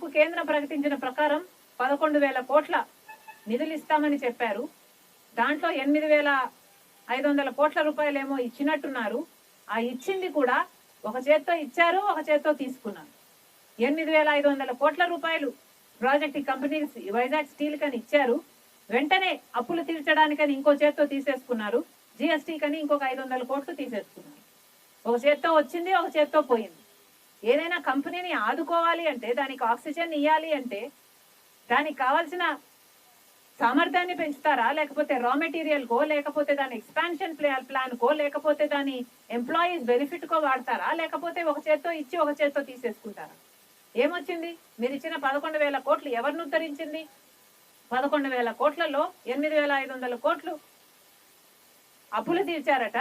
ఎందుకు కేంద్రం ప్రకటించిన ప్రకారం పదకొండు వేల కోట్ల నిధులు ఇస్తామని చెప్పారు. దాంట్లో ఎనిమిది వేల ఐదు వందల కోట్ల రూపాయలేమో ఇచ్చినట్టున్నారు. ఆ ఇచ్చింది కూడా ఒక చేత్తో ఇచ్చారు ఒక చేత్తో తీసుకున్నారు. ఎనిమిది వేల ఐదు వందల కోట్ల రూపాయలు ప్రాజెక్ట్ కంపెనీస్ వైజాగ్ స్టీల్ కని ఇచ్చారు. వెంటనే అప్పులు తీర్చడానికని ఇంకో చేత్తో తీసేసుకున్నారు. జిఎస్టీ కని ఇంకొక ఐదు వందల కోట్లు తీసేసుకున్నారు. ఒక చేత్తో వచ్చింది ఒక చేత్తో పోయింది. ఏదైనా కంపెనీని ఆదుకోవాలి అంటే దానికి ఆక్సిజన్ ఇవ్వాలి అంటే దానికి కావాల్సిన సామర్థ్యాన్ని పెంచుతారా? లేకపోతే రా మెటీరియల్ కో లేకపోతే దాని ఎక్స్పాన్షన్ ప్లాన్ కో లేకపోతే దాని ఎంప్లాయీస్ బెనిఫిట్ కో వాడతారా? లేకపోతే ఒక చేత్తో ఇచ్చి ఒక చేత్తో తీసేసుకుంటారా? ఏమొచ్చింది? మీరు ఇచ్చిన పదకొండు వేల కోట్లు ఎవరిని ఉద్ధరించింది? పదకొండు వేల కోట్లలో ఎనిమిది వేల ఐదు వందల కోట్లు అప్పులు తీర్చారట.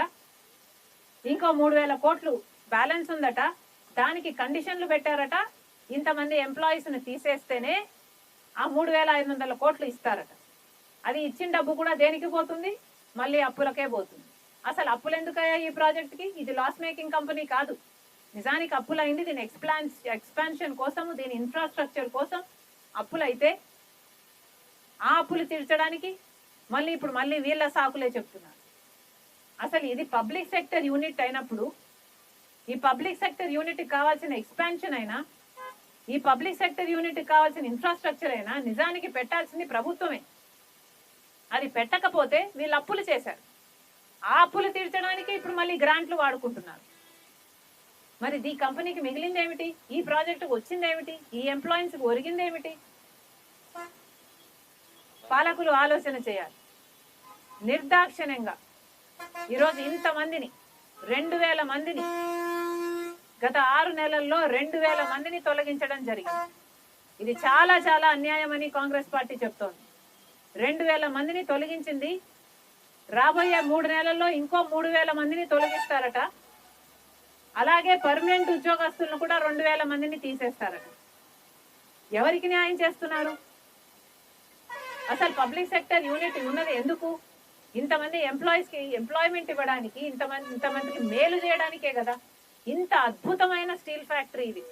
ఇంకో మూడు వేల కోట్లు బ్యాలెన్స్ ఉందట. దానికి కండిషన్లు పెట్టారట. ఇంతమంది ఎంప్లాయీస్ని తీసేస్తేనే ఆ మూడు వేల ఐదు వందల కోట్లు ఇస్తారట. అది ఇచ్చిన డబ్బు కూడా దేనికి పోతుంది? మళ్ళీ అప్పులకే పోతుంది. అసలు అప్పులు ఎందుకయ్యా ఈ ప్రాజెక్ట్కి? ఇది లాస్ మేకింగ్ కంపెనీ కాదు. నిజానికి అప్పులైంది దీని ఎక్స్ప్లాన్ ఎక్స్పాన్షన్ కోసము దీని ఇన్ఫ్రాస్ట్రక్చర్ కోసం అప్పులైతే ఆ అప్పులు తీర్చడానికి మళ్ళీ ఇప్పుడు మళ్ళీ వీళ్ళ సాకులే చెప్తున్నారు. అసలు ఇది పబ్లిక్ సెక్టర్ యూనిట్ అయినప్పుడు ఈ పబ్లిక్ సెక్టర్ యూనిట్ కావాల్సిన ఎక్స్పాన్షన్ అయినా ఈ పబ్లిక్ సెక్టర్ యూనిట్ కావాల్సిన ఇన్ఫ్రాస్ట్రక్చర్ అయినా నిజానికి పెట్టాల్సింది ప్రభుత్వమే. అది పెట్టకపోతే వీళ్ళు అప్పులు చేశారు. ఆ అప్పులు తీర్చడానికి ఇప్పుడు మళ్ళీ గ్రాంట్లు వాడుకుంటున్నారు. మరి ఈ కంపెనీకి మిగిలింది ఏమిటి? ఈ ప్రాజెక్టుకు వచ్చింది ఏమిటి? ఈ ఎంప్లాయీస్కి ఒరిగింది ఏమిటి? పాలకులు ఆలోచన చేయాలి. నిర్దాక్షిణ్యంగా. ఈరోజు ఇంతమందిని రెండు వేల మందిని గత ఆరు నెలల్లో రెండు వేల మందిని తొలగించడం జరిగింది. ఇది చాలా చాలా అన్యాయమని కాంగ్రెస్ పార్టీ చెప్తోంది. రెండు వేల మందిని తొలగించింది. రాబోయే మూడు నెలల్లో ఇంకో మూడు వేల మందిని తొలగిస్తారట. అలాగే పర్మనెంట్ ఉద్యోగస్తులను కూడా రెండు వేల మందిని తీసేస్తారట. ఎవరికి న్యాయం చేస్తున్నారు? అసలు పబ్లిక్ సెక్టర్ యూనిట్ ఉన్నది ఎందుకు? ఇంతమంది ఎంప్లాయీస్కి ఎంప్లాయ్మెంట్ ఇవ్వడానికి ఇంతమంది ఇంతమందికి మేలు చేయడానికే కదా. ఇంత అద్భుతమైన స్టీల్ ఫ్యాక్టరీ ఇది.